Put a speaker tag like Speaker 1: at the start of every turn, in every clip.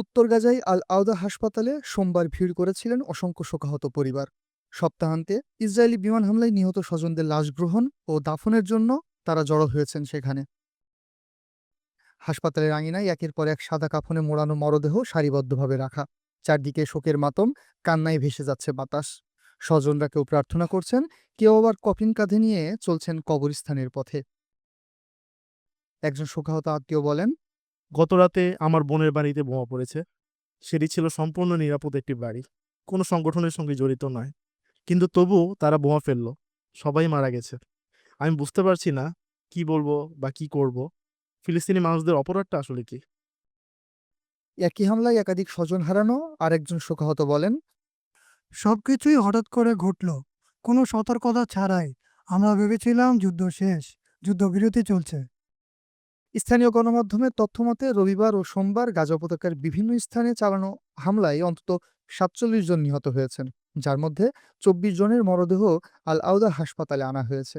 Speaker 1: উত্তর গাজায় আল আওদা হাসপাতালে সোমবার ভিড় করেছিলেন অসংখ্য শোকাহত পরিবার। সপ্তাহান্তে ইসরায়েলি বিমান হামলায় নিহত স্বজনদের লাশ গ্রহণ ও দাফনের জন্য তারা জড়ো হয়েছেন সেখানে। হাসপাতালের আঙিনায় একের পর এক সাদা কাফনে মোড়ানো মরদেহ সারিবদ্ধভাবে রাখা। চারদিকে শোকের মাতম, কান্নায় ভেসে যাচ্ছে বাতাস। স্বজনরা কেউ প্রার্থনা করছেন, কেউ আবার কফিন কাঁধে নিয়ে চলছেন কবরস্থানের পথে। একজন শোকাহত আত্মীয় বলেন
Speaker 2: গতরাতে আমার বোনের বাড়িতে বোমা পড়েছে। সেটি ছিল সম্পূর্ণ নিরাপদ একটি বাড়ি। কোনো সংগঠনের সঙ্গে জড়িত নয়। কিন্তু তবুও তারা বোমা ফেলল। সবাই মারা গেছে। আমি বুঝতে পারছি না কি বলব বা কি করব। ফিলিস্তিনি মানুষদের অপরাধটা আসলে কি?
Speaker 1: একই হামলায় একাধিক স্বজন হারানো আর একজন শোকাহত বলেন
Speaker 3: সবকিছুই হঠাৎ করে ঘটল। কোনো সতর্কতা ছাড়াই। আমরা ভেবেছিলাম যুদ্ধ শেষ যুদ্ধবিরতি চলছে।
Speaker 1: স্থানীয় গণমাধ্যমের তথ্যমতে রবিবার ও সোমবার গাজা উপত্যকার বিভিন্ন স্থানে চালানো হামলায় অন্তত সাতচল্লিশ জন নিহত হয়েছেন, যার মধ্যে চব্বিশ জনের মরদেহ আল আউদা হাসপাতালে আনা হয়েছে।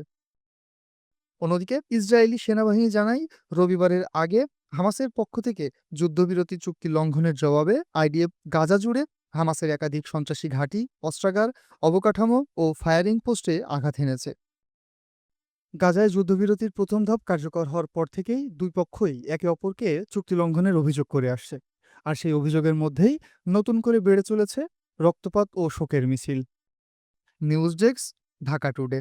Speaker 1: অন্যদিকে ইসরায়েলি সেনাবাহিনী জানায়, রবিবারের আগে হামাসের পক্ষ থেকে যুদ্ধবিরতি চুক্তি লঙ্ঘনের জবাবে আইডিএফ গাজা জুড়ে হামাসের একাধিক সন্ত্রাসী ঘাঁটি, অস্ত্রাগার, অবকাঠামো ও ফায়ারিং পোস্টে আঘাত এনেছে। গাজায় যুদ্ধবিরতির প্রথম ধাপ কার্যকর হওয়ার পর থেকেই দুই পক্ষই একে অপরকে চুক্তি লঙ্ঘনের অভিযোগ করে আসছে। আর সেই অভিযোগের মধ্যেই নতুন করে বেড়ে চলেছে রক্তপাত ও শোকের মিছিল। News desk, Dhaka today.